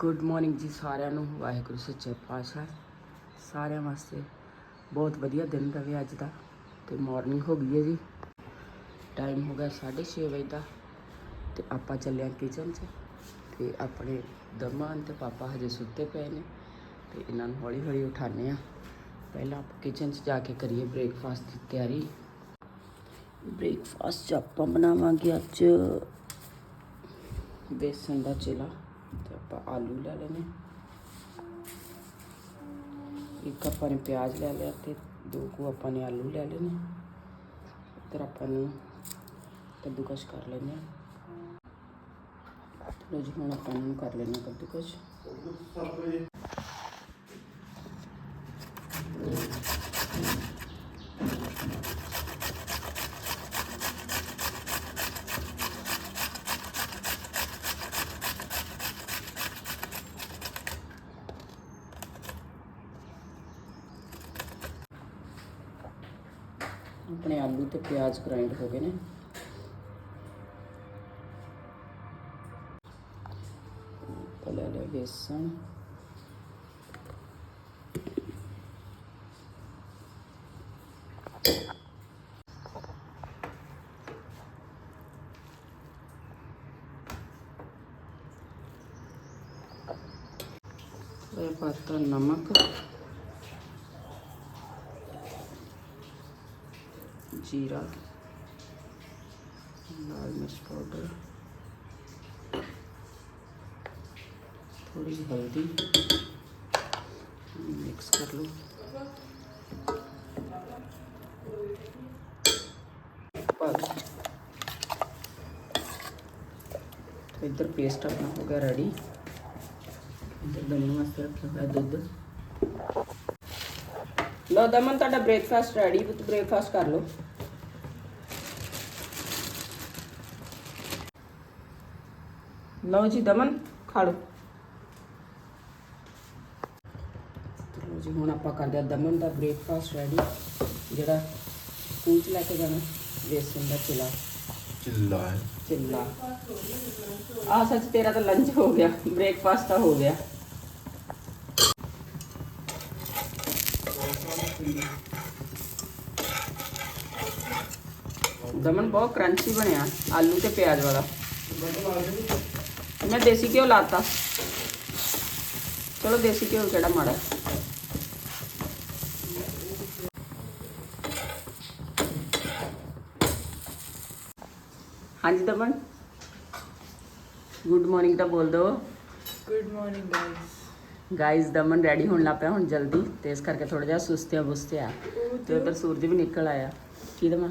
Good morning ਜੀ ਸਾਰਿਆਂ ਨੂੰ, ਵਾਹਿਗੁਰੂ ਸੱਚੇ ਪਾਤਸ਼ਾਹ। ਸਾਰਿਆਂ ਵਾਸਤੇ ਬਹੁਤ ਵਧੀਆ ਦਿਨ ਰਹੇ ਅੱਜ ਦਾ, ਤੇ ਮਾਰਨਿੰਗ ਹੋ ਗਈ ਹੈ ਜੀ। ਟਾਈਮ ਹੋ ਗਿਆ 6:30 ਵਜੇ ਦਾ, ਤੇ ਆਪਾਂ ਚੱਲੇ ਹਾਂ ਕਿਚਨ 'ਚ, ਤੇ ਆਪਣੇ ਦਮਾਨ ਤੇ ਪਾਪਾ ਹਜੇ ਸੁੱਤੇ ਪਏ ਨੇ, ਤੇ ਇਹਨਾਂ ਨੂੰ ਹੌਲੀ ਹੌਲੀ ਉਠਾਣੇ ਆ ਪਹਿਲਾਂ ਆਪਾਂ ਕਿਚਨ 'ਚ ਜਾ ਕੇ ਕਰੀਏ ਬ੍ਰੇਕਫਾਸਟ ਦੀ ਤਿਆਰੀ। ਬ੍ਰੇਕਫਾਸਟ 'ਚ ਆਪਾਂ ਬਣਾਵਾਂਗੇ ਅੱਜ ਬੇਸਨ ਦਾ ਚਿਲਾ। ਤੇ ਆਪਾਂ ਆਲੂ ਲੈ ਲੈਣੇ ਇੱਕ ਆਪਾਂ ਨੇ ਪਿਆਜ਼ ਲੈ ਲਿਆ ਤੇ ਦੋ ਕੁ ਆਪਾਂ ਨੇ ਆਲੂ ਲੈ ਲੈਣੇ ਇੱਧਰ ਆਪਾਂ ਨੂੰ ਕੱਦੂਕਸ਼ ਕਰ ਲੈਣੇ ਆ ਜੀ, ਹੁਣ ਆਪਾਂ ਨੂੰ ਕਰ ਲੈਣੇ ਕੱਦੂਕਸ਼। ਆਪਣੇ ਆਲੂ ਤੇ ਪਿਆਜ਼ ਗ੍ਰਾਈਂਡ ਹੋ ਗਏ ਨੇ। ਤਾਂ ਲੈ ਬੇਸਣ। ਇਹ ਪਾਤਾ ਨਮਕ। जीरा लाल मिर्च पाउडर थोड़ी सी हल्दी मिक्स कर लो बस तो इधर पेस्ट अपना हो गया रेडी इधर दमन वास्ते रखा हुआ है दुध ਲੋ ਦਮਨ ਤੁਹਾਡਾ ਬ੍ਰੇਕਫਾਸਟ ਰੈਡੀ ਪੁੱਤ ਬ੍ਰੇਕਫਾਸਟ ਕਰ ਲਓ ਲਓ ਜੀ ਦਮਨ ਖਾ ਲਓ ਲਓ ਜੀ ਹੁਣ ਆਪਾਂ ਕਰਦੇ ਆ ਦਮਨ ਦਾ ਬ੍ਰੇਕਫਾਸਟ ਰੈਡੀ ਜਿਹੜਾ ਸਕੂਲ ਚ ਲੈ ਕੇ ਜਾਣਾ ਵੇਸਣ ਦਾ ਚਿਲਾ ਚਿੱਲਾ ਹੈ ਚਿੱਲਾ ਆ ਸੱਚ ਤੇਰਾ ਤਾਂ ਲੰਚ ਹੋ ਗਿਆ ਬ੍ਰੇਕਫਾਸਟ ਤਾਂ ਹੋ ਗਿਆ ਦਮਨ ਬਹੁਤ ਕਰੰਚੀ ਬਣਿਆ ਆਲੂ ਤੇ ਪਿਆਜ਼ ਵਾਲਾ ਮੈਂ ਦੇਸੀ ਘਿਓ ਲਾਤਾ। ਚਲੋ ਦੇਸੀ ਘਿਓ ਕਿਹੜਾ ਮਾੜਾ। ਹਾਂਜੀ ਦਮਨ। ਗੁੱਡ ਮਾਰਨਿੰਗ ਤਾਂ ਬੋਲ ਦੋ। Good morning guys guys Daman ready ਹੋਣ ਲੱਗ ਪਿਆ ਹੁਣ ਜਲਦੀ ਤੇ ਇਸ ਕਰਕੇ ਥੋੜਾ ਜਿਹਾ ਸੁਸਤਿਆ ਬੁਸਤਿਆ ਤੇ ਉਧਰ ਸੂਰਜ ਵੀ ਨਿਕਲ ਆਇਆ। ਕੀ ਦਮਾ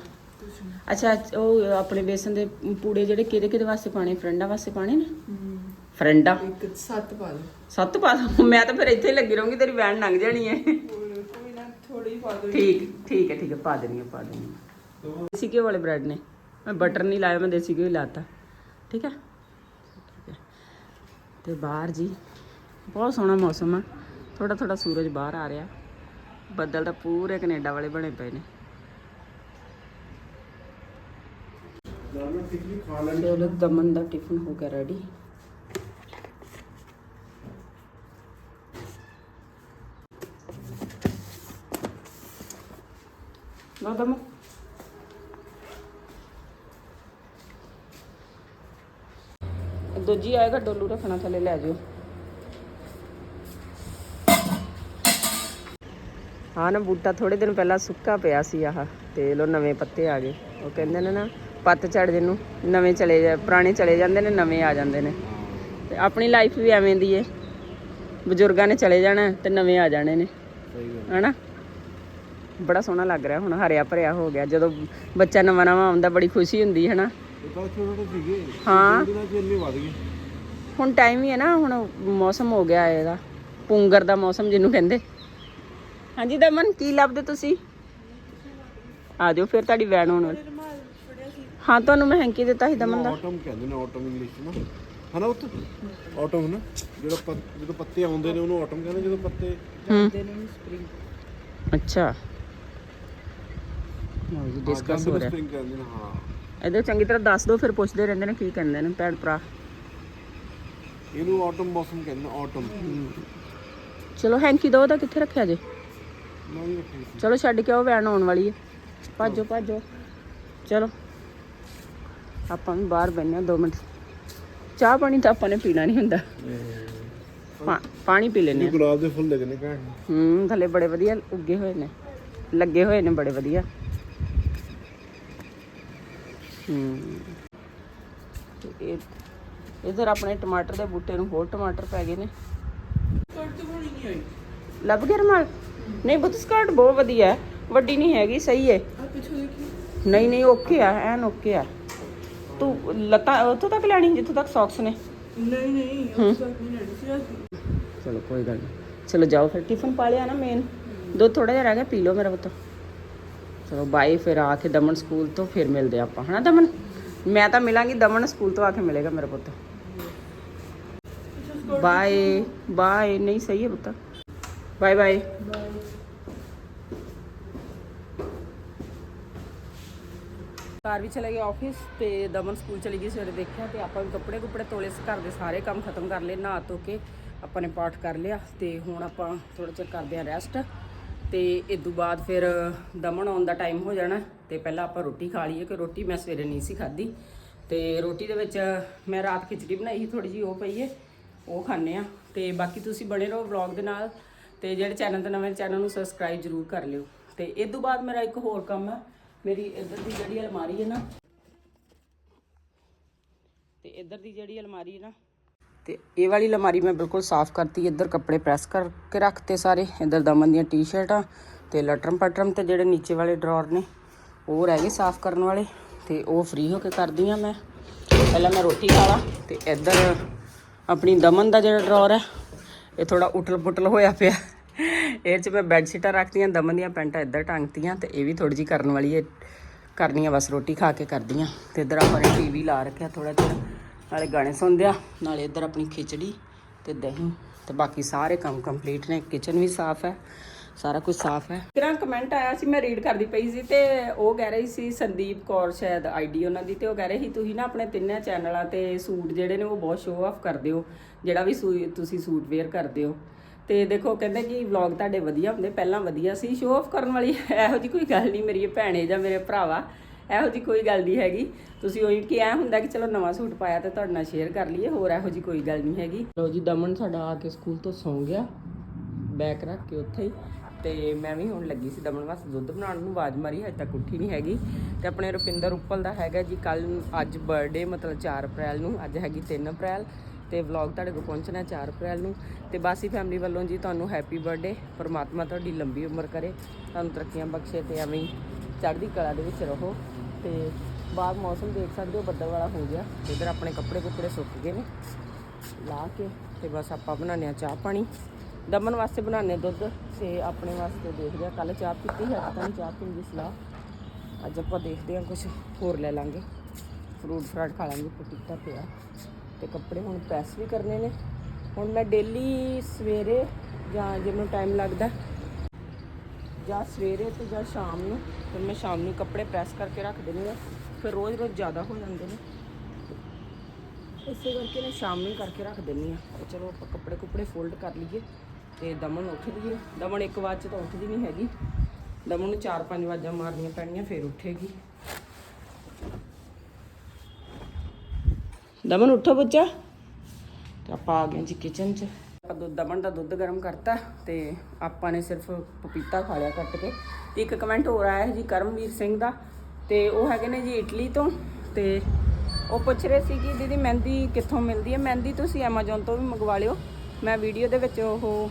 ਅੱਛਾ ਉਹ ਆਪਣੇ ਬੇਸਨ ਦੇ ਪੂੜੇ ਜਿਹੜੇ ਕਿਹਦੇ ਕਿਹਦੇ ਵਾਸਤੇ ਪਾਣੇ ਫਰੈਂਡਾਂ ਵਾਸਤੇ ਪਾਣੇ ਨੇ? ਫਰੈਂਡਾਂ? ਇੱਕ ਸੱਤ ਪਾ ਲਓ ਸੱਤ ਪਾ ਦਿਓ। ਮੈਂ ਤਾਂ ਫਿਰ ਇੱਥੇ ਲੱਗੀ ਰਹੂੰਗੀ ਤੇਰੀ ਵੈਨ ਲੰਘ ਜਾਣੀ ਹੈ। ਹੋਰ ਕੋਈ ਨਾ ਥੋੜੀ ਪਾ ਦਿਓ ਠੀਕ ਠੀਕ ਹੈ ਠੀਕ ਹੈ ਪਾ ਦੇਣੀ ਪਾ ਦੇਣੀ ਦੇਸੀ ਘਿਓ ਵਾਲੇ ਬ੍ਰੈਡ ਨੇ। ਮੈਂ ਬਟਰ ਨਹੀਂ ਲਾਇਆ ਮੈਂ ਦੇਸੀ ਘਿਓ ਹੀ ਲਾਤਾ। ਠੀਕ ਹੈ। ਤੇ ਬਾਹਰ ਜੀ ਬਹੁਤ ਸੋਹਣਾ ਮੌਸਮ ਆ। ਥੋੜਾ ਥੋੜਾ ਸੂਰਜ ਬਾਹਰ ਆ ਰਿਹਾ। ਬੱਦਲ ਤਾਂ ਪੂਰੇ ਕੈਨੇਡਾ ਵਾਲੇ ਬਣੇ ਪਏ ਨੇ। ਚਲੋ ਦਮਨ ਦਾ ਟਿਫਨ ਹੋ ਗਿਆ ਰੈਡੀ ਲਓ ਦਮਨ। ਦੂਜੀ ਆਏਗਾ ਡੋਲੂ ਰੱਖਣਾ ਥੱਲੇ ਲੈ ਜਾਓ। ਹਾਂ ਨਾ ਬੂਟਾ ਥੋੜੇ ਦਿਨ ਪਹਿਲਾਂ ਸੁੱਕਾ ਪਿਆ ਸੀ ਆਹ ਤੇ ਲੋ ਨਵੇਂ ਪੱਤੇ ਆ ਗਏ। ਉਹ ਕਹਿੰਦੇ ਨੇ ਨਾ ਪੱਤ ਝੜ ਜਿਹਨੂੰ ਨਵੇਂ ਚਲੇ ਜਾ ਪੁਰਾਣੇ ਚਲੇ ਜਾਂਦੇ ਨੇ ਨਵੇਂ ਆ ਜਾਂਦੇ ਨੇ। ਤੇ ਆਪਣੀ ਲਾਈਫ ਵੀ ਐਵੇਂ ਦੀ ਏ। ਬਜ਼ੁਰਗਾਂ ਨੇ ਚਲੇ ਜਾਣਾ ਤੇ ਨਵੇਂ ਆ ਜਾਣੇ ਨੇ। ਹਨਾ? ਬੜਾ ਸੋਹਣਾ ਲੱਗ ਰਿਹਾ ਹੁਣ ਹਰਿਆ ਭਰਿਆ ਹੋ ਗਿਆ। ਜਦੋਂ ਬੱਚਾ ਨਵਾਂ ਨਵਾਂ ਆਉਂਦਾ ਬੜੀ ਖੁਸ਼ੀ ਹੁੰਦੀ ਹੈ। ਨਾ ਹਾਂ ਹੁਣ ਟਾਈਮ ਹੀ ਹੈ ਨਾ ਹੁਣ ਮੌਸਮ ਹੋ ਗਿਆ ਇਹਦਾ। ਪੁੰਗਰ ਦਾ ਮੌਸਮ ਜਿਹਨੂੰ ਕਹਿੰਦੇ। ਹਾਂਜੀ ਦਮਨ ਕੀ ਲੱਭਦੇ ਤੁਸੀਂ? ਆ ਜਾਓ ਫਿਰ ਤੁਹਾਡੀ ਵੈਨ ਆਉਣ ਵਾਲੀ ਹਾਂ ਤੁਹਾਨੂੰ ਮੈਂ ਹੈਂਕੀ ਦਿੱਤਾ ਸੀ ਦਮਨ ਦਾ। ਆਟਮ ਕਹਿੰਦੇ ਨੇ ਆਟਮ ਇੰਗਲਿਸ਼ ਚ ਨਾ। ਹਨਾ ਉੱਤ ਆਟਮ ਨਾ। ਜਿਹੜਾ ਪੱਤ- ਜਦੋਂ ਪੱਤੇ ਆਉਂਦੇ ਨੇ ਉਹਨੂੰ ਆਟਮ ਕਹਿੰਦੇ ਜਦੋਂ ਪੱਤੇ ਹੂੰ। ਦੇ ਨੂੰ ਸਪ੍ਰਿੰਗ ਅੱਛਾ। ਲਓ ਜੀ ਡਿਸਕਸ ਹੋ ਰਿਹਾ। ਸਪ੍ਰਿੰਗ ਕਹਿੰਦੇ ਨੇ ਹਾਂ। ਇਹਦੇ ਚੰਗੀ ਤਰ੍ਹਾਂ ਦੱਸ ਦਿਓ ਫਿਰ ਪੁੱਛਦੇ ਰਹਿੰਦੇ ਨੇ ਕੀ ਕਹਿੰਦੇ ਨੇ ਭੈਣ ਭਰਾ। ਇਹਨੂੰ ਆਟਮ ਮੌਸਮ ਕਹਿੰਦੇ ਆਟਮ ਚਲੋ ਹੈਂਕੀ ਦੋ ਉਹਦਾ ਕਿੱਥੇ ਰੱਖਿਆ ਜੇ? ਨਹੀਂ ਰੱਖੀ ਸੀ। ਚਲੋ ਛੱਡ ਕੇ ਆਓ ਵੈਨ ਆਉਣ ਵਾਲੀ ਹੈ। ਭਾਜੋ ਭਾਜੋ। ਆਪਾਂ ਵੀ ਬਾਹਰ ਬੈਠੇ ਹਾਂ 2 ਮਿੰਟ। ਚਾਹ ਪਾਣੀ ਤਾਂ ਆਪਾਂ ਨੇ ਪੀਣਾ ਨਹੀਂ ਹੁੰਦਾ। ਪਾ- ਪਾਣੀ ਪੀ ਲੈਨੇ ਗੁਲਾਬ ਦੇ ਫੁੱਲ ਲੱਗਨੇ ਘੈਂਟ ਹੂੰ ਥੱਲੇ ਬੜੇ ਵਧੀਆ ਉੱਗੇ ਹੋਏ ਨੇ। ਲੱਗੇ ਹੋਏ ਨੇ ਬੜੇ ਵਧੀਆ। ਹੂੰ। ਤੇ ਇਹ ਇਧਰ ਆਪਣੇ ਟਮਾਟਰ ਦੇ ਬੂਟੇ ਨੂੰ ਹੋਰ ਟਮਾਟਰ ਪੈ ਗਏ ਨੇ। ਕੱਟ ਤੋਂ ਬਣੀ ਨਹੀਂ ਆਈ ਲੱਭ ਗਿਆ ਰਮਾਲ? ਨਹੀਂ ਬੁੱਤ ਸਕਰਟ ਬਹੁਤ ਵਧੀਆ ਹੈ। ਵੱਡੀ ਨਹੀਂ ਹੈਗੀ ਸਹੀ ਹੈ। ਆ ਪਿੱਛੋਂ ਦੇਖੀ। ਨਹੀਂ ਨਹੀਂ ਓਕੇ ਆ ਐਨ ਓਕੇ ਆ। ਤੂੰ ਲੱਤਾਂ ਉੱਥੋਂ ਤੱਕ ਲੈਣੀ ਜਿੱਥੋਂ ਤੱਕ ਸੌਕਸ ਨੇ? ਨਹੀਂ ਨਹੀਂ ਉਸ ਤੱਕ ਨਹੀਂ ਲੈਣੀ ਸੀ ਅਸੀਂ ਚਲੋ ਕੋਈ ਗੱਲ ਨਹੀਂ। ਚਲੋ ਜਾਓ ਫਿਰ ਟਿਫਨ ਪਾ ਲਿਆ ਨਾ ਮੇਨ ਦੋ ਥੋੜਾ ਜਿਹਾ ਰਹਿ ਗਿਆ ਪੀ ਲਓ ਮੇਰਾ ਪੁੱਤ। ਚਲੋ ਬਾਏ ਫਿਰ ਆ ਕੇ ਦਮਨ ਸਕੂਲ ਤੋਂ ਫਿਰ ਮਿਲਦੇ ਆਪਾਂ ਹਨਾ ਦਮਨ? ਮੈਂ ਤਾਂ ਮਿਲਾਂਗੀ ਦਮਨ ਸਕੂਲ ਤੋਂ ਆ ਕੇ ਮਿਲੇਗਾ ਮੇਰਾ ਪੁੱਤ। ਬਾਏ ਬਾਏ ਨਹੀਂ ਸਹੀ ਹੈ ਪੁੱਤ। ਬਾਏ ਬਾਏ ਕਾਰ ਵੀ ਚਲੇ ਗਏ ਆਫਿਸ ਤੇ ਦਮਨ ਸਕੂਲ ਚਲੀ ਗਈ, ਸਵੇਰੇ ਦੇਖਿਆ ਤੇ ਆਪਾਂ ਵੀ ਕੱਪੜੇ ਕੁੱਪੜੇ ਤੋਲੇ, ਘਰ ਦੇ ਸਾਰੇ ਕੰਮ ਖਤਮ ਕਰ ਲਏ, ਨਹਾ ਧੋ ਕੇ ਆਪਾਂ ਨੇ ਪਾਠ ਕਰ ਲਿਆ ਤੇ ਹੁਣ ਆਪਾਂ ਥੋੜਾ ਚਿਰ ਕਰਦੇ ਆ ਰੈਸਟ ਤੇ ਇਸ ਤੋਂ ਬਾਅਦ ਫਿਰ ਦਮਨ ਆਉਣ ਦਾ ਟਾਈਮ ਹੋ ਜਾਣਾ ਤੇ ਪਹਿਲਾਂ ਆਪਾਂ ਰੋਟੀ ਖਾ ਲਈਏ ਕਿ ਰੋਟੀ ਮੈਂ ਸਵੇਰੇ ਨਹੀਂ ਸੀ ਖਾਧੀ ਤੇ ਰੋਟੀ ਦੇ ਵਿੱਚ ਮੈਂ ਰਾਤ ਖਿਚੜੀ ਬਣਾਈ ਸੀ ਥੋੜੀ ਜੀ ਉਹ ਪਈ ਏ, ਉਹ ਖਾਣੇ ਆ ਤੇ ਬਾਕੀ ਤੁਸੀਂ ਬਣੇ ਰਹੋ ਵਲੌਗ ਦੇ ਨਾਲ ਤੇ ਜਿਹੜੇ ਚੈਨਲ ਤੇ ਨਵੇਂ ਚੈਨਲ ਨੂੰ ਸਬਸਕ੍ਰਾਈਬ ਜਰੂਰ ਕਰ ਲਿਓ ਤੇ ਇਸ ਤੋਂ ਬਾਅਦ ਮੇਰਾ ਇੱਕ ਹੋਰ ਕੰਮ ਹੈ ਮੇਰੀ ਇੱਧਰ ਦੀ ਜਿਹੜੀ ਅਲਮਾਰੀ ਹੈ ਨਾ। ਤੇ ਇੱਧਰ ਦੀ ਜਿਹੜੀ ਅਲਮਾਰੀ ਹੈ ਨਾ। ਤੇ ਇਹ ਵਾਲੀ ਅਲਮਾਰੀ ਮੈਂ ਬਿਲਕੁਲ ਸਾਫ਼ ਕਰਤੀ, ਇੱਧਰ ਕੱਪੜੇ ਪ੍ਰੈਸ ਕਰਕੇ ਰੱਖਤੇ ਸਾਰੇ। ਇੱਧਰ ਦਮਨ ਦੀਆਂ ਟੀ-ਸ਼ਰਟਾਂ ਤੇ ਲਟਰਮ ਪਟਰਮ ਤੇ ਜਿਹੜੇ ਨੀਚੇ ਵਾਲੇ ਡਰਾਅਰ ਨੇ, ਉਹ ਰਹਿ ਗਏ ਸਾਫ਼ ਕਰਨ ਵਾਲੇ ਤੇ ਉਹ ਫ੍ਰੀ ਹੋ ਕੇ ਕਰਦੀ ਆ ਮੈਂ। ਪਹਿਲਾਂ ਮੈਂ ਰੋਟੀ ਖਾ ਲਾ ਤੇ ਇੱਧਰ ਆਪਣੀ ਦਮਨ ਦਾ ਜਿਹੜਾ ਡਰਾਅਰ ਹੈ, ਇਹ ਥੋੜਾ ਉਟਲ-ਪੁਟਲ ਹੋਇਆ ਪਿਆ। ਇਹ 'ਚ ਮੈਂ ਬੈੱਡ ਸ਼ੀਟਾਂ ਰੱਖਤੀਆਂ, ਦਮਨ ਦੀਆਂ ਪੈਂਟਾਂ ਇੱਧਰ ਟੰਗਤੀਆਂ ਤੇ ਇਹ ਵੀ ਥੋੜੀ ਜੀ ਕਰਨ ਵਾਲੀ ਹੈ ਕਰਨੀਆਂ ਬਸ ਰੋਟੀ ਖਾ ਕੇ ਕਰਦੀਆਂ। ਤੇ ਇੱਧਰ ਆਪਾਂ ਨੇ ਟੀਵੀ ਲਾ ਰੱਖਿਆ ਥੋੜਾ ਜਿਹਾ। ਨਾਲੇ ਗਾਣੇ ਸੁਣਦੇ ਆ ਨਾਲੇ ਇੱਧਰ ਆਪਣੀ ਖਿਚੜੀ ਤੇ ਦਹੀਂ। ਤੇ ਬਾਕੀ ਸਾਰੇ ਕੰਮ ਕੰਪਲੀਟ ਨੇ। ਕਿਚਨ ਵੀ ਸਾਫ਼ ਹੈ। ਸਾਰਾ ਕੁਝ ਸਾਫ਼ ਹੈ। ਕਿਰਾਂ ਕਮੈਂਟ ਆਇਆ ਸੀ, ਮੈਂ ਰੀਡ ਕਰਦੀ ਪਈ ਸੀ ਤੇ ਉਹ ਕਹਿ ਰਹੀ ਸੀ ਸੰਦੀਪ ਕੌਰ ਸ਼ਾਇਦ ਆਈਡੀ ਉਹਨਾਂ ਦੀ ਤੇ ਉਹ ਕਹਿ ਰਹੇ ਸੀ, ਤੁਸੀਂ ਨਾ ਆਪਣੇ ਤਿੰਨਾਂ ਚੈਨਲਾਂ ਤੇ ਸੂਟ ਜਿਹੜੇ ਨੇ ਉਹ ਬਹੁਤ ਸ਼ੋਅ ਆਫ ਕਰਦੇ ਹੋ ਜਿਹੜਾ ਵੀ ਸੂ- ਤੁਸੀਂ ਸੂਟ ਵੇਅਰ ਕਰਦੇ ਹੋ। ਤੇ ਦੇਖੋ ਕਹਿੰਦੇ ਕਿ ਵਲੌਗ ਤੁਹਾਡੇ ਵਧੀਆ ਹੁੰਦੇ, ਪਹਿਲਾਂ ਵਧੀਆ ਸੀ। ਸ਼ੋਅ ਆਫ ਕਰਨ ਵਾਲੀ ਇਹੋ ਜੀ ਕੋਈ ਗੱਲ ਨਹੀਂ ਮੇਰੀ ਭੈਣੇ ਜਾਂ ਮੇਰੇ ਭਰਾਵਾ, ਇਹੋ ਜੀ ਕੋਈ ਗੱਲ ਨਹੀਂ ਹੈਗੀ। ਤੁਸੀਂ ਉਹੀ ਕਿ ਐ ਹੁੰਦਾ ਕਿ ਚਲੋ ਨਵਾਂ ਸੂਟ ਪਾਇਆ ਤੇ ਤੁਹਾਡੇ ਨਾਲ ਸ਼ੇਅਰ ਕਰ ਲਈਏ, ਹੋਰ ਇਹੋ ਜੀ ਕੋਈ ਗੱਲ ਨਹੀਂ ਹੈਗੀ। ਲੋ ਜੀ, ਦਮਨ ਸਾਡਾ ਆ ਕੇ ਸਕੂਲ ਤੋਂ ਸੌਂ ਗਿਆ। ਬੈਕ ਰੱਖ ਕੇ ਉੱਥੇ ਹੀ। ਤੇ ਮੈਂ ਵੀ ਹੁਣ ਲੱਗੀ ਸੀ ਦਮਨ ਵਾਸਤੇ ਦੁੱਧ ਬਣਾਉਣ ਨੂੰ, ਆਵਾਜ਼ ਮਾਰੀ, ਹਜੇ ਤੱਕ ਉੱਠੀ ਨਹੀਂ ਹੈਗੀ। ਤੇ ਆਪਣੇ ਰੁਪਿੰਦਰ ਉੱਪਲ ਦਾ ਹੈਗਾ ਜੀ ਕੱਲ ਅੱਜ ਬਰਥਡੇ ਮਤਲਬ 4 ਅਪ੍ਰੈਲ ਨੂੰ, ਅੱਜ ਹੈਗੀ 3 ਅਪ੍ਰੈਲ। ਤੇ ਵਲੌਗ ਤੁਹਾਡੇ ਕੋਲ ਪਹੁੰਚਣਾ 4 ਅਪ੍ਰੈਲ ਨੂੰ। ਤੇ ਬਾਸੀ ਫੈਮਿਲੀ ਵੱਲੋਂ ਜੀ ਤੁਹਾਨੂੰ ਹੈਪੀ ਬਰਥਡੇ ਪਰਮਾਤਮਾ ਤੁਹਾਡੀ ਲੰਬੀ ਉਮਰ ਕਰੇ। ਤੁਹਾਨੂੰ ਤਰੱਕੀਆਂ ਬਖਸ਼ੇ ਤੇ ਐਵੇਂ ਚੜ੍ਹਦੀ ਕਲਾ ਦੇ ਵਿੱਚ ਰਹੋ। ਤੇ ਬਾਹਰ ਮੌਸਮ ਦੇਖ ਸਕਦੇ ਹੋ, ਬੱਦਲ ਵਾਲਾ ਹੋ ਗਿਆ। ਇਧਰ ਆਪਣੇ ਕੱਪੜੇ ਕੁੱਪੜੇ ਸੁੱਕ ਗਏ ਨੇ। ਲਾ ਕੇ ਤੇ ਬਸ ਆਪਾਂ ਬਣਾਉਂਦੇ ਆ ਚਾਹ ਪਾਣੀ। ਦਮਨ ਵਾਸਤੇ ਬਣਾਉਂਦੇ ਦੁੱਧ ਤੇ ਆਪਣੇ ਵਾਸਤੇ ਦੇਖਦੇ ਆ ਕੱਲ ਚਾਹ ਪੀਤੀ ਹੈ ਪਤਾ ਨਹੀਂ ਚਾਹ ਪੀਣ ਦੀ ਸਲਾਹ। ਅੱਜ ਆਪਾਂ ਦੇਖਦੇ ਆ ਕੁਝ ਹੋਰ ਲੈ ਲਾਂਗੇ। ਫਰੂਟ ਫਰਾਟ ਖਾ ਲਾਂਗੇ, ਪਪੀਤਾ ਪਿਆ। ਤੇ ਕੱਪੜੇ ਹੁਣ ਪ੍ਰੈਸ ਵੀ ਕਰਨੇ ਨੇ। ਹੁਣ ਮੈਂ ਡੇਲੀ ਸਵੇਰੇ ਜਾਂ ਜੇ ਮੈਨੂੰ ਟਾਈਮ ਲੱਗਦਾ, ਜਾਂ ਸਵੇਰੇ ਤੇ ਜਾਂ ਸ਼ਾਮ ਨੂੰ, ਫਿਰ ਮੈਂ ਸ਼ਾਮ ਨੂੰ ਕੱਪੜੇ ਪ੍ਰੈਸ ਕਰਕੇ ਰੱਖ ਦਿੰਦੀ ਹਾਂ। ਫਿਰ ਰੋਜ਼ ਰੋਜ਼ ਜ਼ਿਆਦਾ ਹੋ ਜਾਂਦੇ ਨੇ। ਇਸੇ ਕਰਕੇ ਮੈਂ ਸ਼ਾਮ ਨੂੰ ਕਰਕੇ ਰੱਖ ਦਿੰਦੀ ਆ ਚਲੋ ਆਪਾਂ ਕੱਪੜੇ ਕੁੱਪੜੇ ਫੋਲਡ ਕਰ ਲਈਏ ਤੇ ਦਮਨ ਉੱਠਦੀ ਹੈ। ਦਮਨ ਇੱਕ ਵਾਰ ਚ ਤਾਂ ਉੱਠਦੀ ਨਹੀਂ ਹੈਗੀ। ਦਮਨ ਨੂੰ ਚਾਰ ਪੰਜ ਵਾਜਾਂ ਮਾਰਨੀਆਂ ਪੈਣੀਆਂ, ਫਿਰ ਉੱਠੇਗੀ। ਦਮਨ, ਉੱਠੋ ਬੱਚਾ। ਤੇ ਆਪਾਂ ਆ ਗਏ ਜੀ ਕਿਚਨ 'ਚ। ਆਪਾਂ ਦੁੱਧ ਦਮਨ ਦਾ ਦੁੱਧ ਗਰਮ ਕਰਤਾ ਤੇ ਆਪਾਂ ਨੇ ਸਿਰਫ ਪਪੀਤਾ ਖਾ ਲਿਆ ਕੱਟ ਕੇ। ਤੇ ਇੱਕ ਕਮੈਂਟ ਹੋਰ ਆਇਆ ਹੈ ਜੀ ਕਰਮਵੀਰ ਸਿੰਘ ਦਾ। ਤੇ ਉਹ ਹੈਗੇ ਨੇ ਜੀ ਇਟਲੀ ਤੋਂ। ਤੇ ਉਹ ਪੁੱਛ ਰਹੇ ਸੀ ਕਿ ਦੀਦੀ ਮਹਿੰਦੀ ਕਿੱਥੋਂ ਮਿਲਦੀ ਹੈ? ਮਹਿੰਦੀ ਤੁਸੀਂ Amazon ਤੋਂ ਵੀ ਮੰਗਵਾ ਲਿਓ। ਮੈਂ ਵੀਡੀਓ ਦੇ ਵਿੱਚ ਉਹ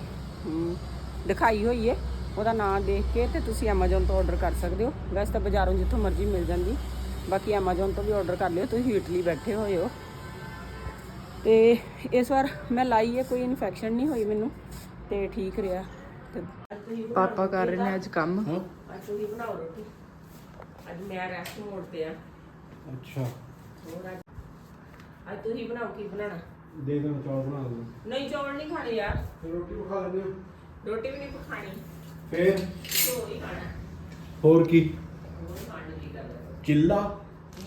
ਦਿਖਾਈ ਹੋਈ ਹੈ। ਉਹਦਾ ਨਾਮ ਦੇਖ ਕੇ ਤੇ ਤੁਸੀਂ Amazon ਤੋਂ ਆਰਡਰ ਕਰ ਸਕਦੇ ਹੋ। ਵੈਸੇ ਤਾਂ ਬਾਜ਼ਾਰੋਂ ਜਿੱਥੋਂ ਮਰਜ਼ੀ ਮਿਲ ਜਾਂਦੀ। ਬਾਕੀ Amazon ਤੋਂ ਵੀ ਆਰਡਰ ਕਰ ਲਿਓ। ਤੁਸੀਂ ਇਟਲੀ ਬੈਠੇ ਹੋਏ ਹੋ। ਤੇ ਇਸ ਵਾਰ ਮੈਂ ਲਾਈ ਹੈ ਕੋਈ ਇਨਫੈਕਸ਼ਨ ਨਹੀਂ ਹੋਈ ਮੈਨੂੰ ਤੇ ਠੀਕ ਰਿਹਾ। ਤੇ ਪਾਪਾ ਕਰ ਰਹੇ ਨੇ ਅੱਜ ਕੰਮ। ਅੱਜ ਤੁਸੀਂ ਬਣਾਓ ਰੋਟੀ। ਅੱਜ ਮੈਂ ਰੈਸਟ ਮੋਡ ਤੇ ਆ। ਅੱਛਾ। ਹੋਰ ਅੱਜ ਅੱਜ ਤੁਸੀਂ ਬਣਾਓ ਕੀ ਬਣਾਉਣਾ? ਦੇ ਦੇਣਾ ਚੌਲ ਬਣਾ ਲਓ। ਨਹੀਂ ਚੌਲ ਨਹੀਂ ਖਾਣੇ ਯਾਰ। ਫਿਰ ਰੋਟੀ ਖਾ ਲੈਂਦੇ ਰੋਟੀ ਵੀ ਨਹੀਂ ਖਾਣੀ। ਫਿਰ? ਚੌਲ ਹੀ ਖਾਣਾ? ਹੋਰ ਕੀ? ਹੋਰ ਚਿੱਲਾ।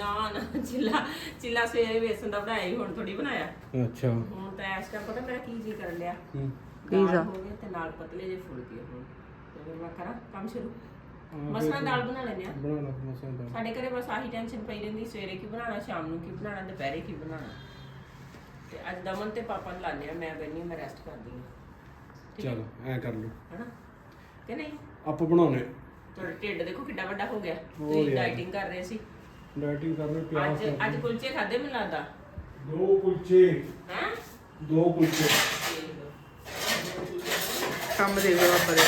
ਨਾ ਨਾ ਚਿੱਲਾ ਚਿੱਲਾ ਸਵੇਰੇ ਵੇਸਣ ਦਾ ਬਣਾਇਆ ਸੀ, ਹੁਣ ਥੋੜੀ ਬਣਾਇਆ। ਅੱਛਾ। ਹੁਣ ਤਾਂ ਇਸ ਟਾਈਮ ਪਤਾ ਮੇਰਾ ਕੀ ਜੀ ਕਰਨ ਲਿਆ ਹੂੰ। ਪੀਜ਼ਾ। ਹੋ ਗਿਆ ਤੇ ਨਾਲ ਪਤਲੇ ਜਿਹੇ ਫੁਲਕੇ ਹੋਣ ਤੇ ਫਿਰ ਮੈਂ ਕਰਾਂ ਕੰਮ ਸ਼ੁਰੂ? ਮਸਲਾ ਦਾਲ ਬਣਾ ਲੈਂਦੇ ਆ? ਬਣਾ ਲਾ ਮਸਾਂ ਦਾ ਸਾਡੇ ਘਰੇ ਬਸ ਆਹੀ ਟੈਨਸ਼ਨ ਪਈ ਰਹਿੰਦੀ ਸਵੇਰੇ ਕੀ ਬਣਾਉਣਾ ਸ਼ਾਮ ਨੂੰ ਕੀ ਬਣਾਉਣਾ ਦੁਪਹਿਰੇ ਕੀ ਬਣਾਉਣਾ। ਤੇ ਅੱਜ ਦਮਨ ਤੇ ਪਾਪਾ ਨੂੰ ਲਾਣੇ ਆ ਮੈਂ ਬੈਣੀ ਮੈਂ ਰੈਸਟ ਕਰਦੀ ਹਾਂ। ਚਲ ਐ ਕਰ ਲਓ। ਹਨਾ? ਕਿ ਨਹੀਂ? ਆਪਾਂ ਬਣਾਉਣੇ ਤੁਹਾਡਾ ਢਿੱਡ ਦੇਖੋ ਕਿੱਡਾ ਵੱਡਾ ਹੋ ਗਿਆ। ਤੁਸੀਂ। ਡਾਈਟਿੰਗ ਕਰ ਰਹੇ ਸੀ। ਡਾਈਟਿੰਗ ਕਰ ਰਹੇ ਪਿਆਸ ਅੱਜ ਅੱਜ ਕੁਲਚੇ ਖਾਦੇ ਮੈਨੂੰ ਲੱਗਦਾ? ਦੋ ਕੁਲਚੇ। ਹੈ? ਦੋ ਕੁਲਚੇ। ਕੰਮ ਦੇ ਦੋ ਬਾਬਾ ਦੇ।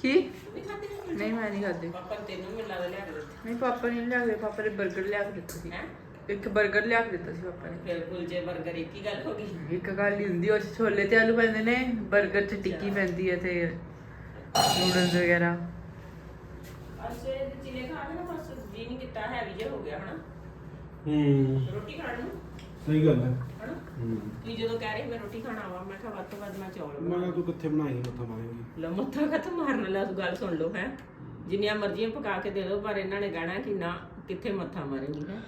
ਕੀ? ਨਹੀਂ ਮੈਂ ਨਹੀਂ ਖਾਦੇ ਪਾਪਾ ਨੇ ਤੈਨੂੰ ਮੈਨੂੰ ਲੱਗਦਾ ਲਿਆ ਕੇ ਦਿੱਤੇ। ਨਹੀਂ ਪਾਪਾ ਨਹੀਂ ਲਿਆ ਕੇ ਪਾਪਾ ਨੇ 버ਗਰ ਲਿਆ ਕੇ ਦਿੱਤਾ ਸੀ। ਹੈ? ਇੱਕ 버ਗਰ ਲਿਆ ਕੇ ਦਿੱਤਾ ਸੀ ਪਾਪਾ ਨੇ। ਫਿਰ ਕੁਲਚੇ 버ਗਰ ਇੱਕ ਹੀ ਗੱਲ ਹੋ ਗਈ। ਇੱਕ ਗੱਲ ਹੀ ਹੁੰਦੀ ਉਹ ਛੋਲੇ ਤੇ ਆਲੂ ਪੈਂਦੇ ਨੇ 버ਗਰ 'ਚ ਟਿੱਕੀ ਪੈਂਦੀ ਹੈ ਤੇ ਨੂਡਲਸ ਵਗੈਰਾ। ਅੱਜ ਚਿਲੇ ਖਾਣੇ ਕੀਤਾ ਹੈਵੀ ਜਿਹਾ ਹੋ ਗਿਆ ਹਨਾ? ਹੂੰ। ਰੋਟੀ ਖਾਣ ਨੂੰ? ਸਹੀ ਗੱਲ ਹੈ। ਹਨਾ? ਹੂੰ। ਤੁਸੀਂ ਜਦੋਂ ਕਹਿ ਰਹੇ ਮੈਂ ਰੋਟੀ ਖਾਣਾ ਵਾ ਮੈਂ ਕਿਹਾ ਵੱਧ ਤੋਂ ਵੱਧ ਮੈਂ ਚੌਲ ਮੈਂ ਬਣਾ ਕਿਹਾ ਤੂੰ ਕਿੱਥੇ ਬਣਾਈ ਮੱਥਾ ਮਾਰੇਂਗੀ ਲਓ ਮੱਥਾ ਖਤ ਮਾਰਨ? ਲਾ ਗੱਲ ਸੁਣ ਲਓ ਹੈ। ਜਿੰਨੀਆਂ ਮਰਜ਼ੀਆਂ ਪਕਾ ਕੇ ਦੇ ਦਿਓ ਪਰ ਇਹਨਾਂ ਨੇ ਕਹਿਣਾ ਕਿ ਨਾ ਕਿੱਥੇ ਮੱਥਾ ਮਾਰੇਂਗੀ ਹੈ।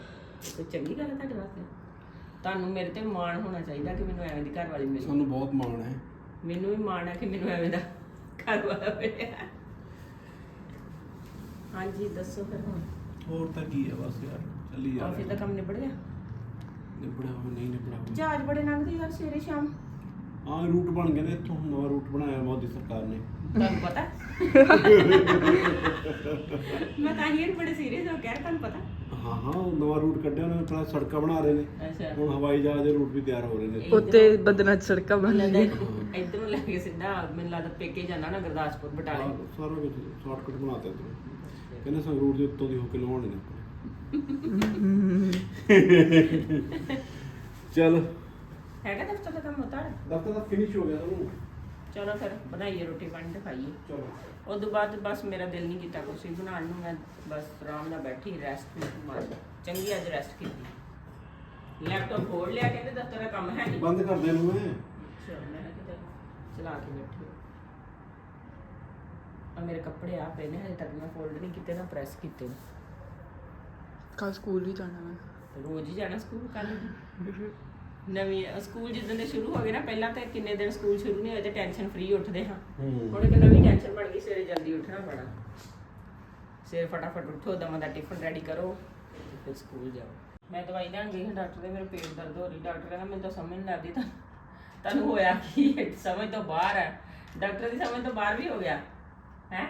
ਤੇ ਚੰਗੀ ਗੱਲ ਹੈ ਤੁਹਾਡੇ ਵਾਸਤੇ। ਤੁਹਾਨੂੰ ਮੇਰੇ ਤੇ ਮਾਣ ਹੋਣਾ ਚਾਹੀਦਾ ਕਿ ਮੈਨੂੰ ਐਵੇਂ ਦੀ ਘਰ ਵਾਲੀ ਮਿਲੀ। ਸਾਨੂੰ ਬਹੁਤ ਮਾਣ ਹੈ। ਮੈਨੂੰ ਵੀ ਮਾਣ ਹੈ ਕਿ ਮੈਨੂੰ ਐਵੇਂ ਦਾ ਘਰ ਵਾਲਾ ਮਿਲਿਆ। ਹਾਂਜੀ ਦੱਸੋ ਫਿਰ ਹੁਣ। ਹੋਰ ਤਾਂ ਕੀ ਹੈ ਬਸ ਯਾਰ ਚੱਲੀ ਜਾ ਆਫਿਸ ਦਾ ਕੰਮ ਨਿਬੜ ਗਿਆ? ਨਿਬੜਾ ਹੋ ਨਹੀਂ ਨਿਬੜਾ ਹੋ ਜਹਾਜ਼ ਬੜੇ ਲੰਘਦੇ ਯਾਰ ਸਵੇਰੇ ਸ਼ਾਮ। ਹਾਂ ਰੂਟ ਬਣ ਗਏ ਨੇ ਇੱਥੋਂ ਨਵਾਂ ਰੂਟ ਬਣਾਇਆ ਮੋਦੀ ਸਰਕਾਰ ਨੇ। ਤੁਹਾਨੂੰ ਪਤਾ? ਮੈਂ ਤਾਂ ਹੀ ਬੜੇ ਸੀਰੀਅਸ ਹੋ ਕੇ ਯਾਰ ਤੁਹਾਨੂੰ ਪਤਾ? ਹਾਂ ਹਾਂ ਉਹ ਨਵਾਂ ਰੂਟ ਕੱਢਿਆ ਉਹਨਾਂ ਨੇ ਆਪਣਾ ਸੜਕਾਂ ਬਣਾ ਰਹੇ ਨੇ। ਅੱਛਾ। ਹੁਣ ਹਵਾਈ ਜਹਾਜ਼ ਦੇ ਰੂਟ ਵੀ ਤਿਆਰ ਹੋ ਰਹੇ ਨੇ। ਉੱਤੇ ਬਦਨਾ ਸੜਕਾਂ ਬਣ ਲੱਗਦਾ ਇੱਧਰ ਨੂੰ ਲੈ ਕੇ ਸਿੱਧਾ ਮੈਨੂੰ ਲੱਗਦਾ ਪੇਕੇ ਜਾਣਾ ਨਾ ਗੁਰਦਾਸਪੁਰ ਬਟਾਲੇ। ਸਾਰਾ ਕੁਝ ਸ਼ਾਰਟਕਟ ਬਣਾਤਾ ਇੱਧਰ। ਕਹਿੰਦੇ ਸੰਗਰੂਰ ਦੇ ਉੱਤੋਂ ਦੀ ਹੋ ਕੇ ਲਵਾਉਣੇ ਨੇ ਚਲ। ਹੈਗਾ ਦਫ਼ਤਰ ਦਾ ਕੰਮ ਦਫ਼ਤਰ ਦਾ ਫਿਨਿਸ਼ ਹੋ ਗਿਆ ਤੁਹਾਨੂੰ। ਚਲੋ ਫਿਰ ਬਣਾਈਏ ਰੋਟੀ ਪਾਣੀ ਤੇ ਖਾਈਏ। ਚਲੋ। ਉਸ ਤੋਂ ਬਾਅਦ ਬਸ ਮੇਰਾ ਦਿਲ ਨਹੀਂ ਕੀਤਾ ਕੁਛ ਵੀ ਬਣਾਉਣ ਨੂੰ ਮੈਂ ਬਸ ਆਰਾਮ ਨਾਲ ਬੈਠੀ ਰੈਸਟ ਮਾਰ ਚੰਗੀ ਅੱਜ ਰੈਸਟ ਕੀਤੀ। ਲੈਪਟਾਪ ਖੋਲ ਲਿਆ ਕਹਿੰਦੇ ਦਫ਼ਤਰ ਦਾ ਕੰਮ ਹੈ ਨਹੀਂ। ਬੰਦ ਕਰ ਦੇ ਨੂੰ ਮੈਂ। ਅੱਛਾ ਮੈਂ ਕਿਹਾ ਕਿਤੇ ਚਲਾ ਕੇ ਬੈਠੀ ਆ ਮੇਰੇ ਕੱਪੜੇ ਆ ਪਏ ਨੇ ਹਜੇ ਤੱਕ ਮੈਂ ਫੋਲਡ ਨਹੀਂ ਕੀਤੇ ਨਾ ਪ੍ਰੈਸ ਕੀਤੇ ਕੱਲ ਸਕੂਲ ਵੀ ਜਾਣਾ ਮੈਂ। ਰੋਜ਼ ਹੀ ਜਾਣਾ ਸਕੂਲ ਕੱਲ ਨਵੀਂ ਸਕੂਲ ਜਿੱਦਣ ਦੇ ਸ਼ੁਰੂ ਹੋ ਗਏ ਨਾ ਪਹਿਲਾਂ ਤਾਂ ਕਿੰਨੇ ਦਿਨ ਸਕੂਲ ਸ਼ੁਰੂ ਨਹੀਂ ਹੋਏ ਤੇ ਟੈਨਸ਼ਨ ਫ੍ਰੀ ਉੱਠਦੇ ਹਾਂ। ਹੂੰ। ਹੁਣ ਇੱਕ ਨਵੀਂ ਟੈਨਸ਼ਨ ਬਣ ਗਈ ਸਵੇਰੇ ਜਲਦੀ ਉੱਠਣਾ ਪੈਣਾ। ਸਵੇਰੇ ਫਟਾਫਟ ਉੱਠੋ ਦਮਾਂ ਦਾ ਟਿਫਨ ਰੈਡੀ ਕਰੋ ਤੇ ਫਿਰ ਸਕੂਲ ਜਾਓ। ਮੈਂ ਦਵਾਈ ਲੈਣ ਗਈ ਹਾਂ ਡਾਕਟਰ ਦੇ ਮੇਰੇ ਪੇਟ ਦਰਦ ਹੋ ਰਹੀ। ਡਾਕਟਰ ਕਹਿੰਦਾ ਮੈਨੂੰ ਤਾਂ ਸਮਝ ਨਹੀਂ ਲੱਗਦੀ ਤਾਂ ਤੁਹਾਨੂੰ ਹੋਇਆ ਕੀ ਹੈ? ਸਮਝ ਤੋਂ ਬਾਹਰ ਹੈ। ਡਾਕਟਰ ਦੀ ਸਮਝ ਤੋਂ ਬਾਹਰ ਵੀ ਹੋ ਗਿਆ। ਹੈ?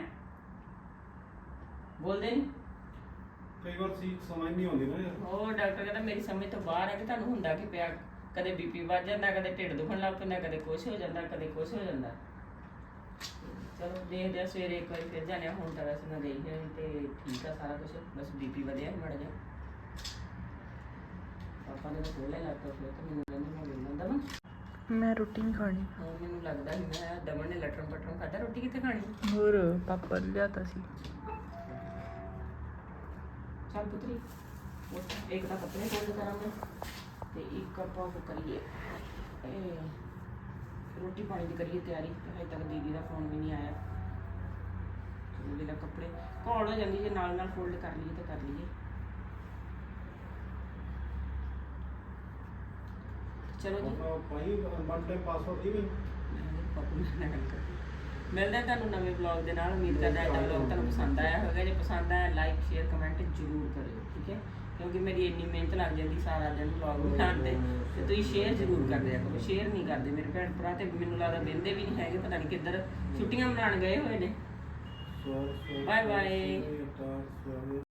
ਬੋਲਦੇ ਨਹੀਂ ਕਈ ਵਾਰ ਸੀ ਸਮਝ ਨਹੀਂ ਆਉਂਦੀ ਨਾ ਯਾਰ। ਉਹ ਡਾਕਟਰ ਕਹਿੰਦਾ ਮੇਰੀ ਸਮਝ ਤੋਂ ਬਾਹਰ ਹੈ ਕਿ ਤੁਹਾਨੂੰ ਹੁੰਦਾ ਕਿ ਪਿਆ? ਕਦੇ ਬੀਪੀ ਵੱਧ ਜਾਂਦਾ ਕਦੇ ਢਿੱਡ ਦੁਖਣ ਲੱਗ ਪੈਂਦਾ ਕਦੇ ਕੁਛ ਹੋ ਜਾਂਦਾ ਕਦੇ ਕੁਛ ਹੋ ਜਾਂਦਾ। ਚਲੋ ਦੇਖਦੇ ਆ ਸਵੇਰੇ ਇੱਕ ਵਾਰੀ ਫਿਰ ਜਾਣੇ ਆ ਹੁਣ ਤਾਂ ਵੈਸੇ ਮੈਂ ਗਈ ਹਾਂ ਤੇ ਠੀਕ ਆ ਸਾਰਾ ਕੁਝ ਬਸ ਬੀਪੀ ਵਧਿਆ ਮੜ ਜਾ ਪਾਪਾ ਨੇ ਤਾਂ ਖੋਲਿਆ ਲੈਪਟਾਪ ਫਿਰ ਤੇ ਮੈਨੂੰ ਕਹਿੰਦੇ ਮੈਂ ਵੇਖ ਲੈਂਦਾ ਵਾ। ਮੈਂ ਰੋਟੀ ਨਹੀਂ ਖਾਣੀ। ਹੁਣ ਮੈਨੂੰ ਲੱਗਦਾ ਸੀ ਮੈਂ ਦਮਨ ਨੇ ਲਟਰਮ ਪਟਰਮ ਖਾਦਾ ਰੋਟੀ ਕਿੱਥੇ ਖਾਣੀ? ਹੋਰ ਪਾਪਾ ਨੇ ਲਿਆਤਾ ਸੀ। ਚੱਲ ਪੁੱਤਰੀ ਉੱਠ, ਇੱਕ ਤਾਂ ਕੱਪੜੇ ਫੋਲਡ ਕਰਾਂਗੇ ਤੇ ਇੱਕ ਆਪਾਂ ਉਹ ਕਰੀਏ ਇਹ ਰੋਟੀ ਪਾਣੀ ਦੀ ਕਰੀਏ ਤਿਆਰੀ ਹਜੇ ਤੱਕ ਦੀਦੀ ਦਾ ਫੋਨ ਵੀ ਨਹੀਂ ਆਇਆ। ਦੀਦੀ ਦਾ ਕੱਪੜੇ ਘੋਲ ਹੋ ਜਾਂਦੀ ਜੇ ਨਾਲ ਨਾਲ ਫੋਲਡ ਕਰ ਲਈਏ ਤਾਂ ਕਰ ਲਈਏ। ਚਲੋ ਜੀ ਆਪਣਾ ਪਾਈ ਵਨ ਟਾਈਮ ਪਾਸਵਰਡ ਦੀ ਮੈਨੂੰ ਪਾਪੂ ਨਾਲ ਗੱਲ ਕਰ ਮਿਲਦੇ ਹਾਂ ਤੁਹਾਨੂੰ ਨਵੇਂ ਵਲੌਗ ਦੇ ਨਾਲ ਉਮੀਦ ਕਰਦਾ ਹਾਂ ਇਹ ਵਲੌਗ ਤੁਹਾਨੂੰ ਪਸੰਦ ਆਇਆ ਹੋਵੇਗਾ ਜੇ ਪਸੰਦ ਆਇਆ ਲਾਈਕ ਸ਼ੇਅਰ ਕਮੈਂਟ ਜ਼ਰੂਰ ਕਰਿਓ ਠੀਕ ਹੈ ਕਿਉਂਕਿ ਮੇਰੀ ਇੰਨੀ ਮਿਹਨਤ ਲੱਗ ਜਾਂਦੀ ਸਾਰਾ ਦਿਨ ਵਲੌਗ ਬਣਾਉਣ ਤੇ ਤੇ ਤੁਸੀਂ ਸ਼ੇਅਰ ਜ਼ਰੂਰ ਕਰ ਦਿਆ ਕਰੋ ਸ਼ੇਅਰ ਨਹੀਂ ਕਰਦੇ ਮੇਰੇ ਭੈਣ ਭਰਾ ਤੇ ਮੈਨੂੰ ਲੱਗਦਾ ਵਹਿੰਦੇ ਵੀ ਨਹੀਂ ਹੈਗੇ ਪਤਾ ਨਹੀਂ ਕਿੱਧਰ ਛੁੱਟੀਆਂ ਮਨਾਉਣ ਗਏ ਹੋਏ ਨੇ bye. ਸਵਾਰ